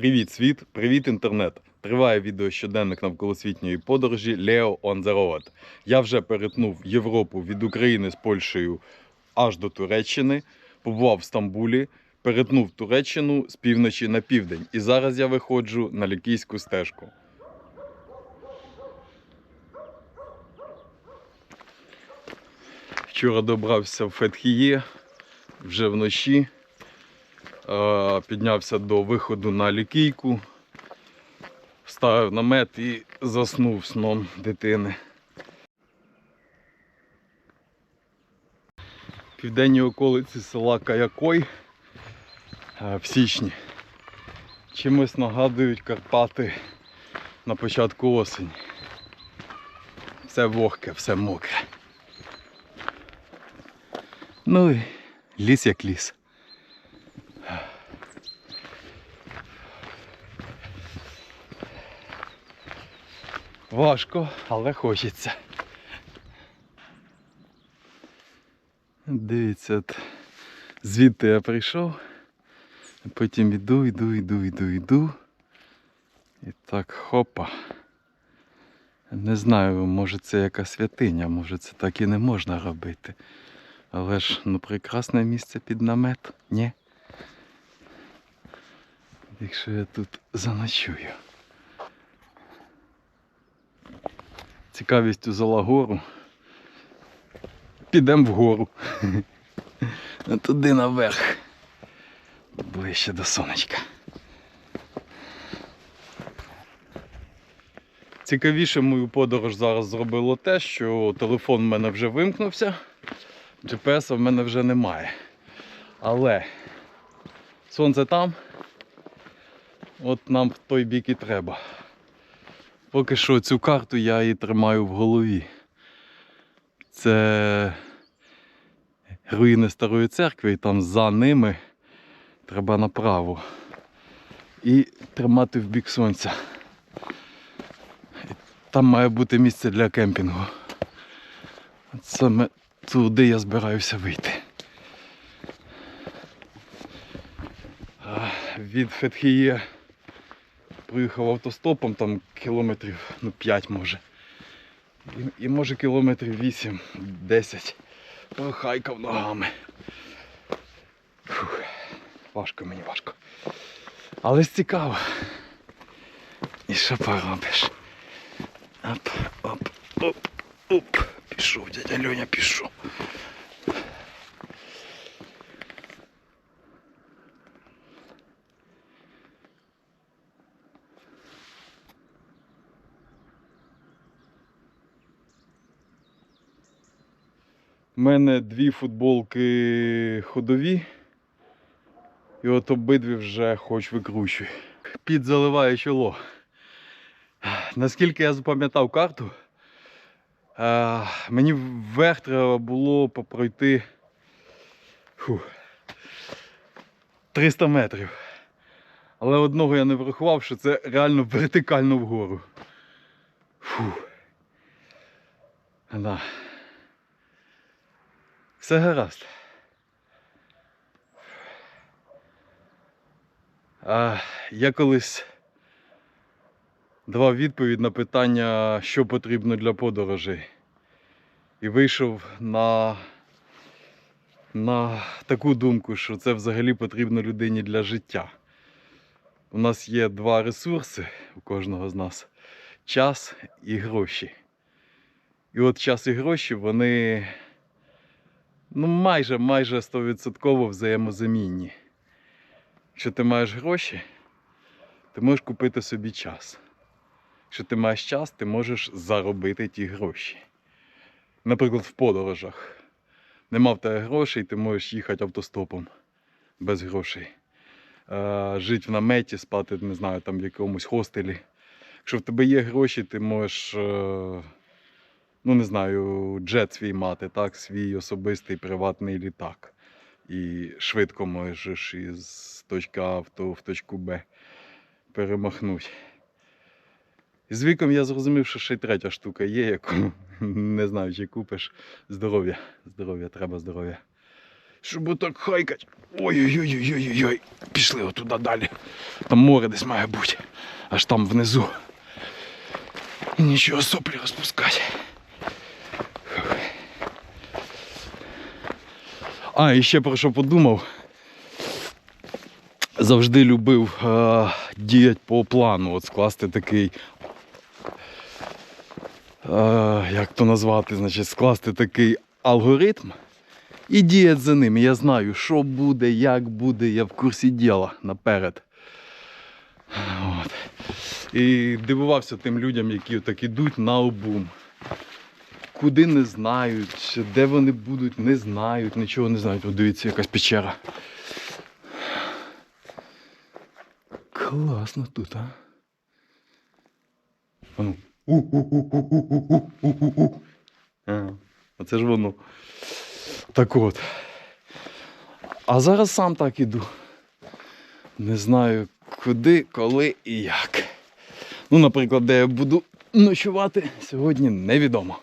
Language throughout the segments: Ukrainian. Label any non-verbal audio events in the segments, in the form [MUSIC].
Привіт, світ! Привіт, інтернет! Триває відео щоденник навколосвітньої подорожі Leo on. Я вже перетнув Європу від України з Польщею аж до Туреччини, побував в Стамбулі, перетнув Туреччину з півночі на південь. І зараз я виходжу на лікійську стежку. Вчора добрався в Фетхіє вже вночі. Піднявся до виходу на лікійку, вставив намет і заснув сном дитини. Південні околиці села Каякой е, в січні. Чимось нагадують Карпати на початку осені. Все вогке, все мокре. Ну і ліс як ліс. Важко, але хочеться. Дивіться, от звідти я прийшов, потім іду, іду, іду, іду, іду. І так хопа. Не знаю, може це яка святиня, може це так і не можна робити. Але ж ну прекрасне місце під намет, ні? Якщо я тут заночую. Цікавістю взяла гору. Підемо вгору. Туди наверх. Ближче до сонечка. Цікавіше мою подорож зараз зробило те, що телефон в мене вже вимкнувся, GPS в мене вже немає. Але сонце там, от нам в той бік і треба. Поки що цю карту я її тримаю в голові. Це руїни старої церкви, і там за ними треба направо. І тримати в бік сонця. Там має бути місце для кемпінгу. От саме туди я збираюся вийти. Від Фетхіє проїхав автостопом там кілометрів ну 5 може. І, і може кілометрів 8-10 прохайкав ногами. Фух, важко мені важко. Але цікаво. І що поробиш? Оп, оп, оп, оп. Пішов, дядя Льоня, пішов. У мене дві футболки ходові. І от обидві вже хоч викручуй. Під заливає чоло. Наскільки я запам'ятав карту, е, мені вверх треба було попройти 300 метрів. Але одного я не врахував, що це реально вертикально вгору. Фу. Да. Все гаразд. А, я колись давав відповідь на питання, що потрібно для подорожей. І вийшов на, на таку думку, що це взагалі потрібно людині для життя. У нас є два ресурси у кожного з нас час і гроші. І от час і гроші, вони ну, майже майже 100% взаємозамінні. Якщо ти маєш гроші, ти можеш купити собі час. Якщо ти маєш час, ти можеш заробити ті гроші. Наприклад, в подорожах. Нема в тебе грошей, ти можеш їхати автостопом без грошей. Жити в наметі, спати, не знаю, там в якомусь хостелі. Якщо в тебе є гроші, ти можеш, е, ну не знаю, джет свій мати, так, свій особистий приватний літак. І швидко можеш із точки А в точку Б перемахнути. З віком я зрозумів, що ще й третя штука є, яку [LAUGHS] не знаю, чи купиш. Здоров'я. Здоров'я, треба здоров'я. щоб отак хайкать. Ой-ой-ой-ой-ой-ой. Пішли отуди далі. Там море десь має бути. Аж там внизу. І нічого соплі розпускати. А, і ще про що подумав. Завжди любив е, діяти по плану, от скласти такий. Е, як то назвати, значить, скласти такий алгоритм і діяти за ним. Я знаю, що буде, як буде, я в курсі діла наперед. От. І дивувався тим людям, які так ідуть на обум куди не знають, де вони будуть, не знають, нічого не знають. От дивіться, якась печера. Класно тут, а. Ану. А ну. це ж воно. Так от. А зараз сам так іду. Не знаю куди, коли і як. Ну, наприклад, де я буду ночувати, сьогодні невідомо.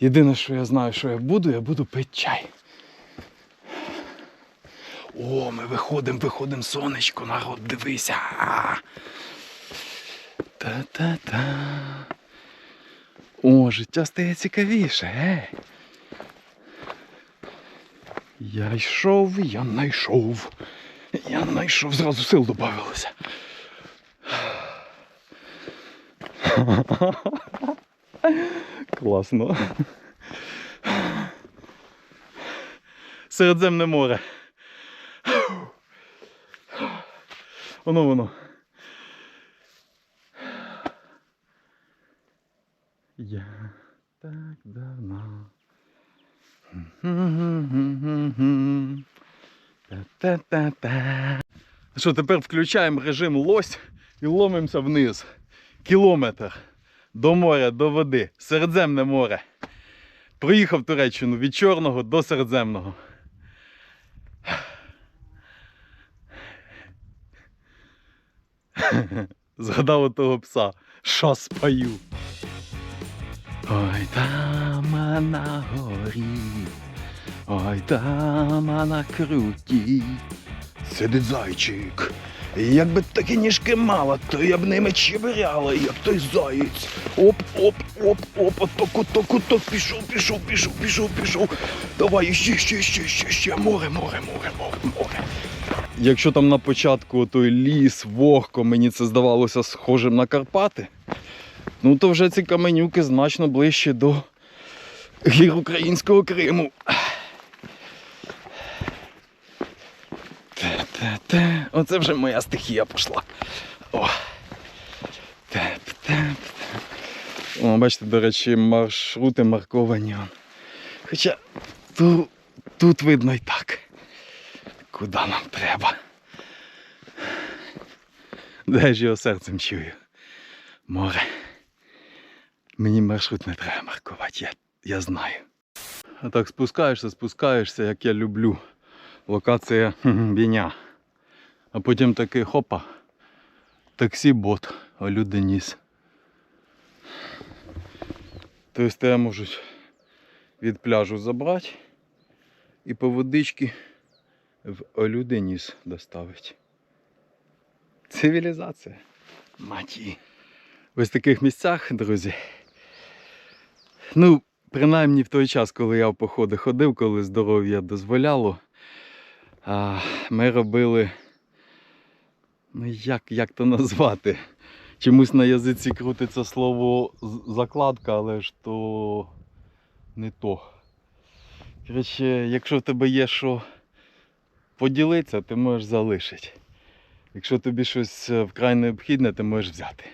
Єдине, що я знаю, що я буду, я буду пити чай. О, ми виходимо, виходимо, сонечко, народ, дивися. Та-та-та. О, життя стає цікавіше, ей. Я йшов, я знайшов. Я знайшов, зразу сил додавилося. [LAUGHS] Класно. Середземне море. Воно воно. Я так давно. Та-та-та-та. Що, тепер включаємо режим лось і ломимося вниз. Кілометр до моря, до води. Середземне море. Проїхав Туреччину від Чорного до Середземного. [LAUGHS] Згадав того пса. Що спаю. Ой, там на горі, ой, там на круті. Сидить зайчик. Якби такі ніжки мала, то я б ними чебиряла, як той заєць. Оп, оп, оп, оп, от току, току, ток, пішов, пішов, пішов, пішов, пішов. Давай ще, ще, ще, ще, ще, море, море, море, море, море. Якщо там на початку той ліс, вогко, мені це здавалося схожим на Карпати, ну то вже ці каменюки значно ближче до гір українського Криму. Оце вже моя стихія пішла. О. Теп-теп. О, бачите, до речі, маршрути марковані. Хоча ту, тут видно і так. Куди нам треба. Де ж його серцем чую? Море. Мені маршрут не треба маркувати, я, я знаю. А так спускаєшся, спускаєшся, як я люблю. Локація Біня. А потім такий хопа. Таксі бот, а люди ніс. Тобто тебе можуть від пляжу забрати і по водички в Олюденіс доставити. Цивілізація. Маті. Ось в таких місцях, друзі. Ну, принаймні в той час, коли я в походи ходив, коли здоров'я дозволяло, ми робили. Ну як, як то назвати? Чомусь на язиці крутиться слово закладка, але ж то не то. Коротше, якщо в тебе є що поділитися, ти можеш залишити. Якщо тобі щось е, вкрай необхідне, ти можеш взяти.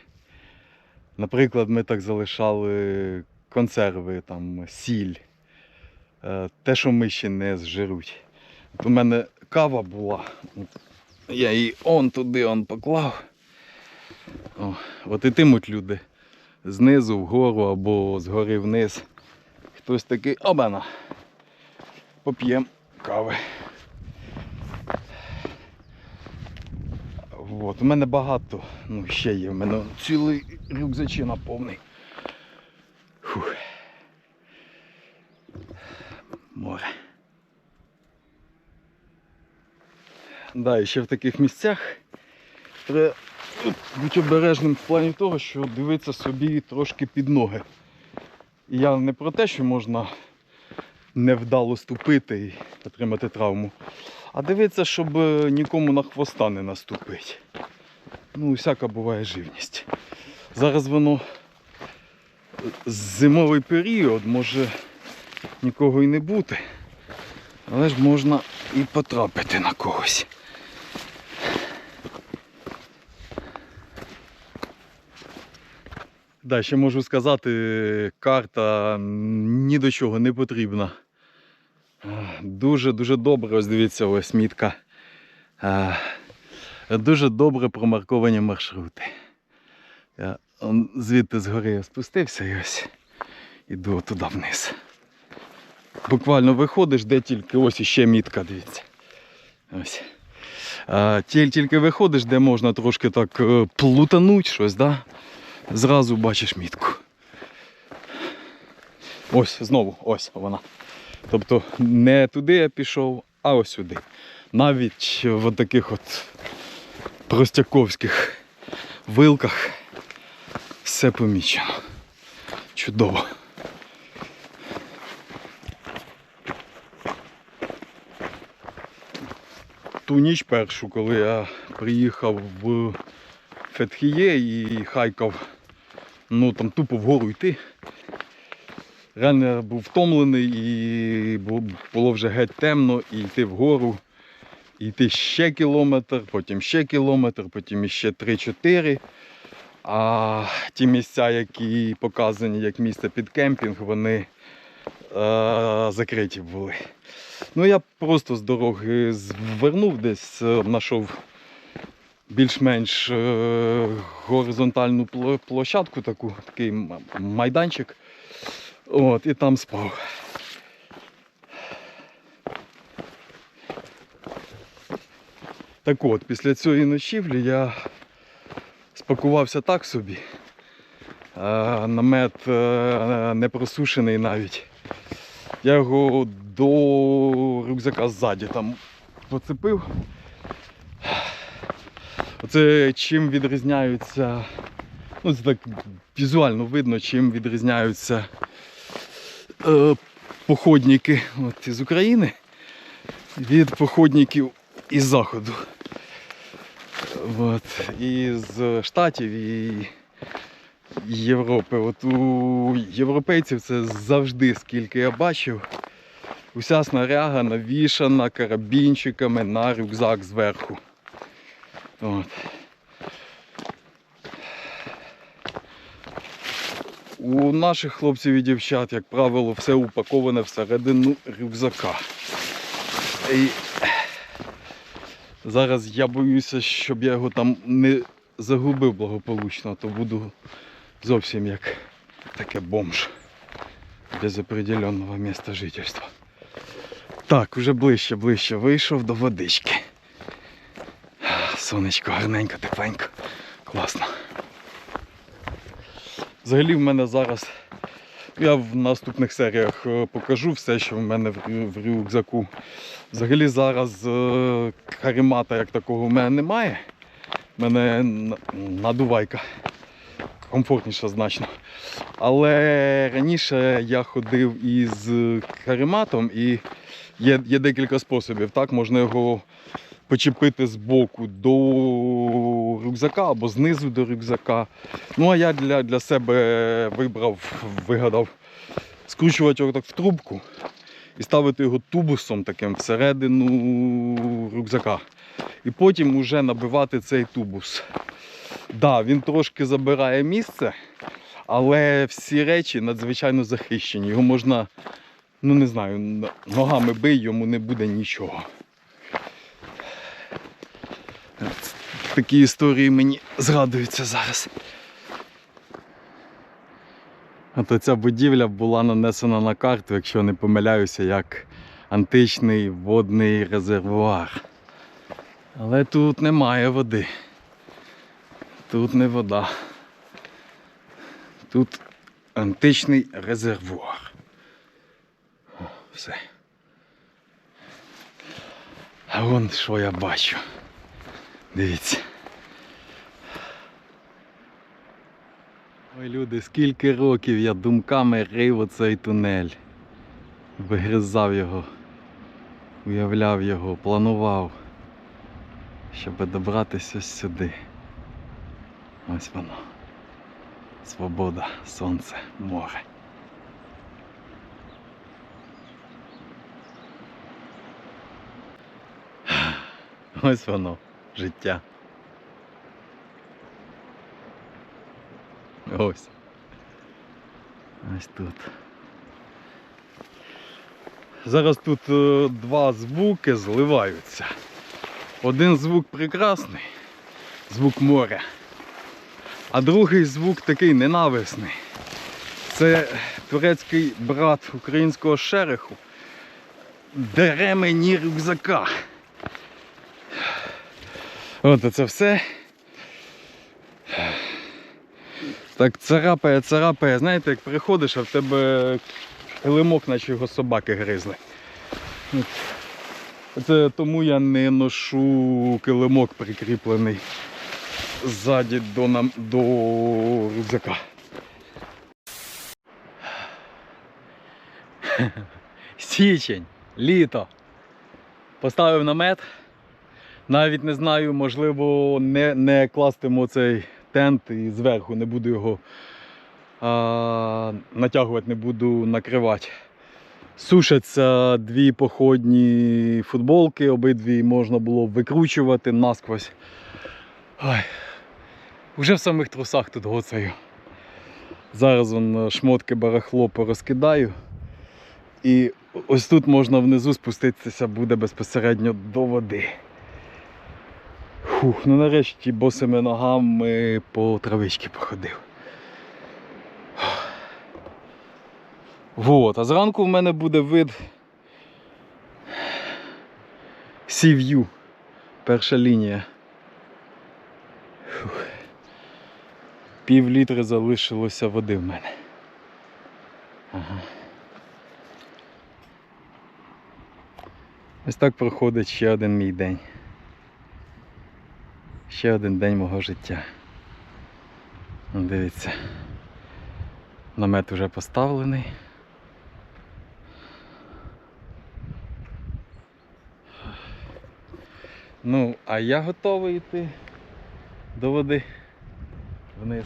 Наприклад, ми так залишали консерви, там, сіль, е, те, що ми ще не зжируть. От у мене кава була. Я її он туди он поклав. О, от і тимуть люди знизу вгору або згори вниз. Хтось такий обана. Поп'ємо кави. От, у мене багато, ну ще є, в мене цілий рюкзачина повний. Фух. Море. Да, і ще в таких місцях треба бути обережним в плані того, що дивитися собі трошки під ноги. Я не про те, що можна невдало ступити і отримати травму, а дивитися, щоб е, нікому на хвоста не наступити. Ну, всяка буває живність. Зараз воно зимовий період, може нікого і не бути, але ж можна і потрапити на когось. Да, ще можу сказати, карта ні до чого не потрібна. Дуже-дуже добре, ось дивіться, ось мітка. Дуже добре промарковані маршрути. Я звідти згори спустився і ось іду туди вниз. Буквально виходиш, де тільки ось іще мітка, дивіться. Ось. Тільки виходиш, де можна трошки так е, плутануть щось, да? Зразу бачиш мітку. Ось знову, ось вона. Тобто не туди я пішов, а ось сюди. Навіть в таких от простяковських вилках все помічено. Чудово. Ту ніч першу, коли я приїхав в Фетхіє і хайкав, ну там тупо вгору йти. Реально був втомлений і було вже геть темно, і йти вгору, і йти ще кілометр, потім ще кілометр, потім іще 3-4. А ті місця, які показані як місце під кемпінг, вони е, закриті були. Ну я просто з дороги звернув десь, е, знайшов більш-менш е, горизонтальну площадку, таку, такий майданчик. От, і там спав. Так от, після цієї ночівлі я спакувався так собі. Е, намет е, не просушений навіть. Я його до рюкзака ззаді там поцепив. Чим відрізняються. Ну, це так візуально видно, чим відрізняються е, походники от, із України від походників із Заходу. От, із Штатів і Європи. От у європейців це завжди, скільки я бачив, уся снаряга навішана карабінчиками на рюкзак зверху. От. У наших хлопців і дівчат, як правило, все упаковане всередину рюкзака. І зараз я боюся, щоб я його там не загубив благополучно, то буду зовсім як таке бомж без определенного місця жительства. Так, вже ближче, ближче вийшов до водички. Сонечко гарненько, тепленько. Класно. Взагалі в мене зараз. Я в наступних серіях е, покажу все, що в мене в, рюкзаку. Взагалі зараз е, каремата як такого в мене немає. У мене надувайка. Комфортніша значно. Але раніше я ходив із карематом і є, є декілька способів. Так, можна його почепити з боку до рюкзака або знизу до рюкзака. Ну а я для, для себе вибрав, вигадав скручувати його так в трубку і ставити його тубусом таким всередину рюкзака. І потім уже набивати цей тубус. Да, він трошки забирає місце, але всі речі надзвичайно захищені. Його можна, ну не знаю, ногами бий, йому не буде нічого. Такі історії мені згадуються зараз. От ця будівля була нанесена на карту, якщо не помиляюся, як античний водний резервуар. Але тут немає води. Тут не вода. Тут античний резервуар. О, Все. А вон що я бачу. Дивіться. Ой, люди, скільки років я думками рив оцей тунель. Вигризав його, уявляв його, планував, щоб добратися сюди. Ось воно. Свобода, сонце, море. Ось воно, життя. Ось. Ось тут. Зараз тут е, два звуки зливаються. Один звук прекрасний, звук моря, а другий звук такий ненависний. Це турецький брат українського шереху. Дере мені рюкзака. От це все. Так царапає, царапає. Знаєте, як приходиш, а в тебе килимок, наче його собаки гризли. Це тому я не ношу килимок прикріплений ззаді до, нам, до рюкзака. [LAUGHS] Січень, літо. Поставив намет. Навіть не знаю, можливо, не, не кластиму цей тент і зверху не буду його а, натягувати, не буду накривати. Сушаться дві походні футболки, обидві можна було викручувати насквозь. Ой. Уже в самих трусах тут гоцею. Зараз вон шмотки барахло порозкидаю. І ось тут можна внизу спуститися буде безпосередньо до води. Фух, ну нарешті босими ногами по травичці походив. Вот, а зранку в мене буде вид Сів'ю. Перша лінія. Фух. Пів літри залишилося води в мене. Ага. Ось так проходить ще один мій день. Ще один день мого життя. Ну, Дивіться. Намет уже поставлений. Ну, а я готовий йти до води вниз.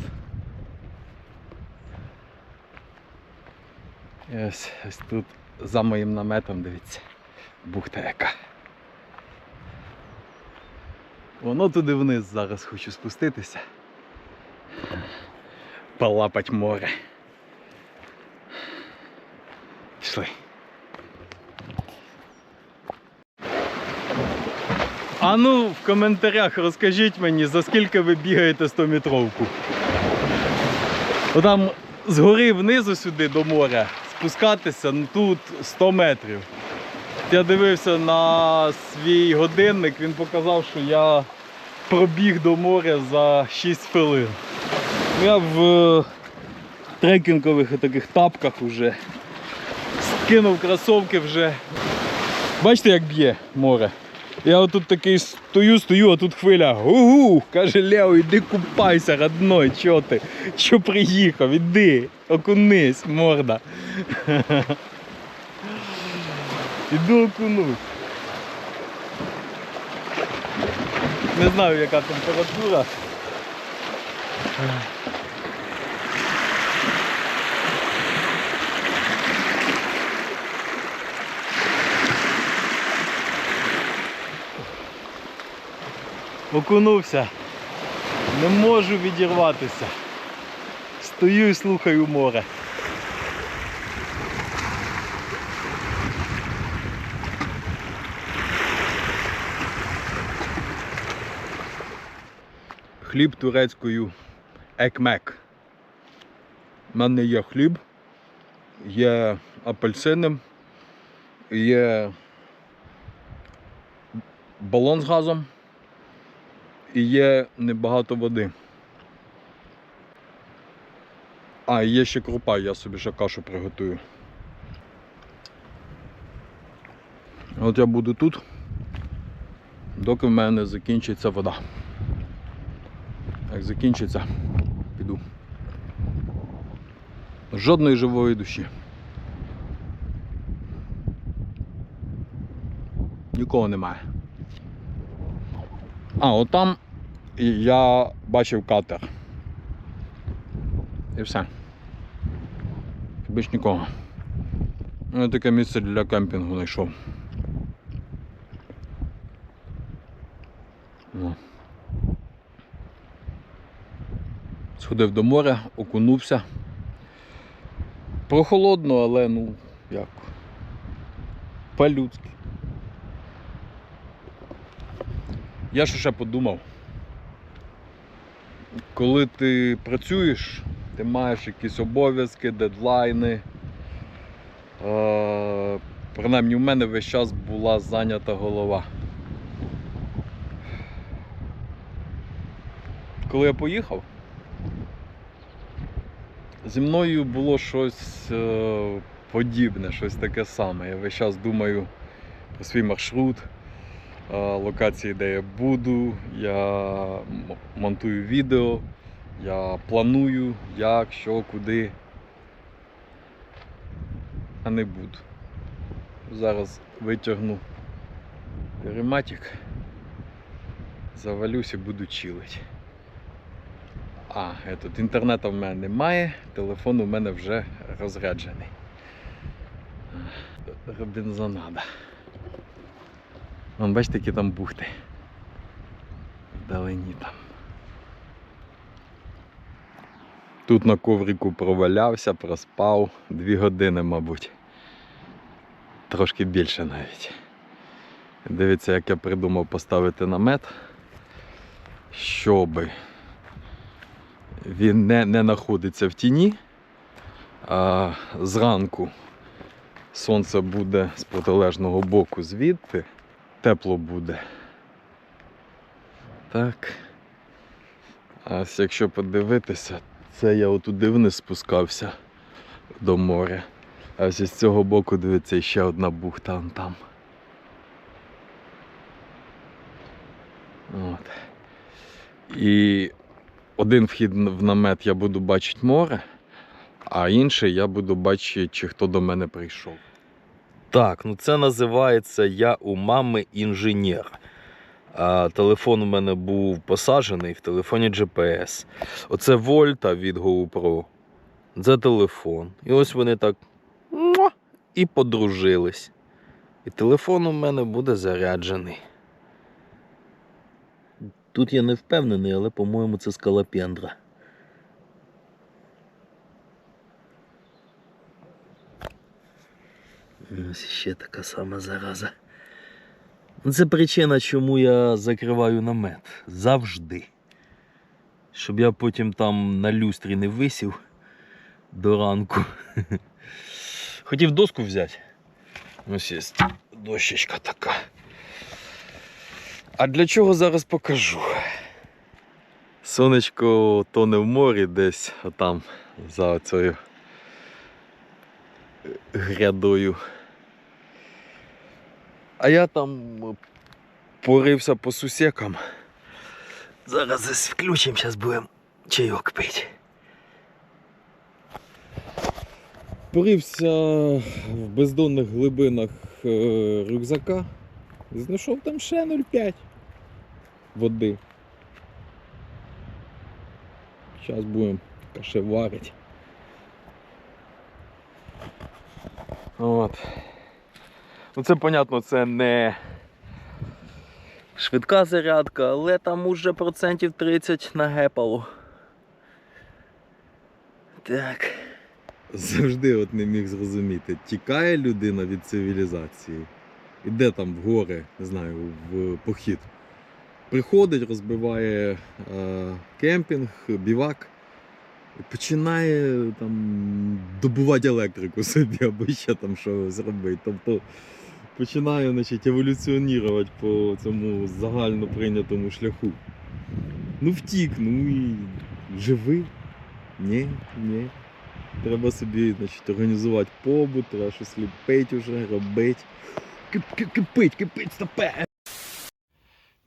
І ось, ось тут за моїм наметом, дивіться, бухта яка. Воно туди вниз зараз хочу спуститися. Полапать море. Пішли. А ну в коментарях розкажіть мені, за скільки ви бігаєте 100 метровку. Там згори внизу сюди до моря спускатися, ну тут 100 метрів. Я дивився на свій годинник, він показав, що я пробіг до моря за 6 хвилин. Я в е, трекінгових таких тапках вже скинув кросовки вже. Бачите, як б'є море? Я отут такий стою, стою, а тут хвиля. Гу-гу! Каже Лео, іди купайся, родной, чо ти? Чо приїхав? Іди, окунись, морда. [LAUGHS] Іду окунусь. Не знаю, яка температура. Окунувся. Не можу відірватися. Стою і слухаю море. Хліб турецькою екмек. У мене є хліб, є апельсини, є балон з газом і є небагато води. А, є ще крупа, я собі ще кашу приготую. От я буду тут доки в мене закінчиться вода. Як закінчиться, піду. Жодної живої душі. Нікого немає. А, от там я бачив катер. І все. Більш нікого. Ну, Я таке місце для кемпінгу знайшов. Сходив до моря, окунувся. Прохолодно, але ну як. По-людськи. Я що ще подумав. Коли ти працюєш, ти маєш якісь обов'язки, дедлайни. Е, принаймні в мене весь час була зайнята голова. Коли я поїхав, зі мною було щось е, подібне, щось таке саме. Я весь час думаю про свій маршрут, е, локації, де я буду, я монтую відео, я планую, як, що, куди. А не буду. Зараз витягну перематик, завалюсь і буду чилить. А, этот, інтернету в мене немає, телефон у мене вже розряджений. Робінзонада. Вон бачите, які там бухти. Вдалині там. Тут на коврику провалявся, проспав дві години, мабуть. Трошки більше навіть. Дивіться, як я придумав поставити намет, щоби він не, не знаходиться в тіні, а зранку сонце буде з протилежного боку звідти, тепло буде. Так. А якщо подивитися, це я отуди вниз спускався до моря. А ось з цього боку, дивиться, ще одна бухта там. От. І один вхід в намет я буду бачити море, а інший я буду бачити, чи хто до мене прийшов. Так, ну це називається Я у мами інженер. А, телефон у мене був посаджений в телефоні GPS. Оце Вольта від GoPro. Це телефон. І ось вони так і подружились. І телефон у мене буде заряджений. Тут я не впевнений, але, по-моєму, це скалопендра. Ось ще така сама зараза. Це причина, чому я закриваю намет. Завжди. Щоб я потім там на люстрі не висів до ранку. [LAUGHS] Хотів доску взяти. Ось є дощечка така. А для чого зараз покажу? Сонечко тоне в морі десь отам за цією грядою. А я там порився по сусекам. Зараз включимо, зараз будемо чайок пити. Порився в бездонних глибинах е, рюкзака. Знайшов там ще 0,5 води. Зараз будемо кашеварити. От. Ну це, понятно, це не Швидка зарядка, але там уже процентів 30 нагепало. Так. завжди от не міг зрозуміти, тікає людина від цивілізації, іде там в гори, не знаю, в похід. Приходить, розбиває е, кемпінг, бівак і починає там добувати електрику [LAUGHS] собі або ще там що зробити. Тобто починає значить, еволюціонувати по цьому загально прийнятому шляху. Ну втік, ну і живи. Ні, ні. Треба собі значить, організувати побут, треба щось робити. Кип- кип- Кипить, кипить, стопе.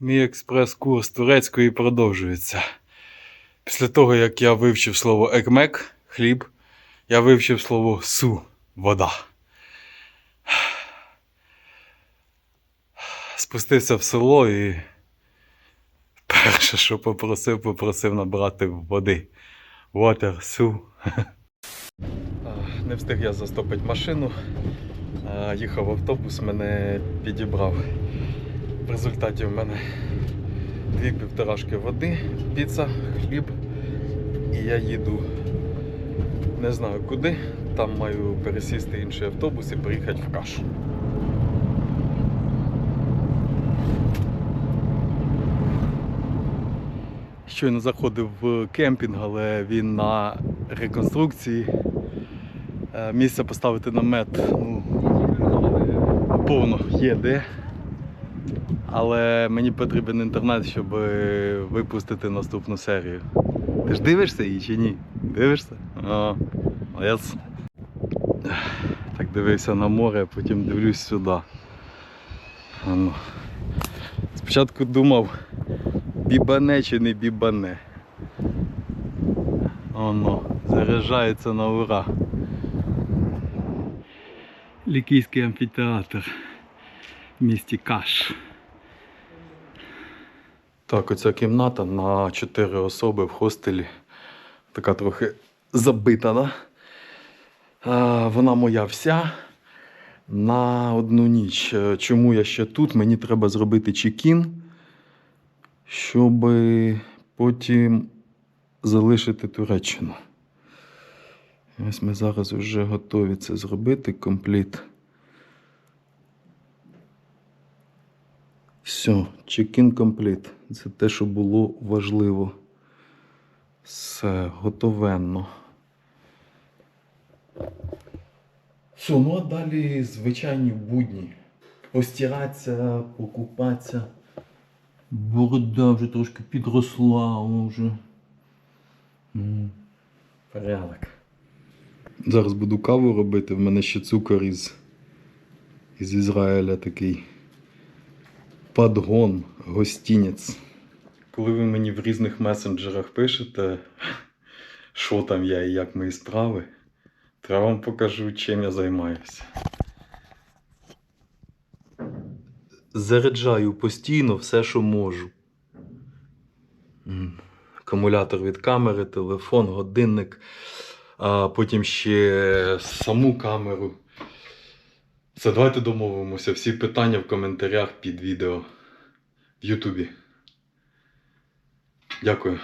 Мій експрес-курс турецької продовжується. Після того, як я вивчив слово екмек хліб, я вивчив слово су вода. Спустився в село і перше, що попросив, попросив набрати води. Water, су. Не встиг я застопити машину. Їхав автобус, мене підібрав. В результаті в мене дві півторашки води, піца, хліб. І я їду не знаю куди. Там маю пересісти інший автобус і приїхати в каш. Щойно заходив в кемпінг, але він на реконструкції. Е, Місце поставити намет ну, повно є де. Але мені потрібен інтернет, щоб е, випустити наступну серію. Ти ж дивишся її чи ні? Дивишся? А, молодець. Так дивився на море, а потім дивлюсь сюди. А ну. Спочатку думав, бібане чи не бібане. Оно, заряджається на ура. Лікійський амфітеатр в місті Каш. Так, оця кімната на 4 особи в хостелі. Така трохи забита, да? Вона моя вся на одну ніч. Е, Чому я ще тут? Мені треба зробити чекін, щоб потім залишити Туреччину. Ось ми зараз вже готові це зробити компліт. Все, чекін компліт. Це те, що було важливо. Все, готовенно. Все, ну а далі звичайні будні. Постиратися, покупатися. Борода вже трошки підросла вже. Порядок. Зараз буду каву робити. В мене ще цукор із, із Ізраїля такий. Подгон, гостінець. Коли ви мені в різних месенджерах пишете, що там я і як мої справи, то я вам покажу, чим я займаюся. Заряджаю постійно все, що можу. Акумулятор від камери, телефон, годинник, а потім ще саму камеру. Все, давайте домовимося. Всі питання в коментарях під відео в Ютубі. Дякую.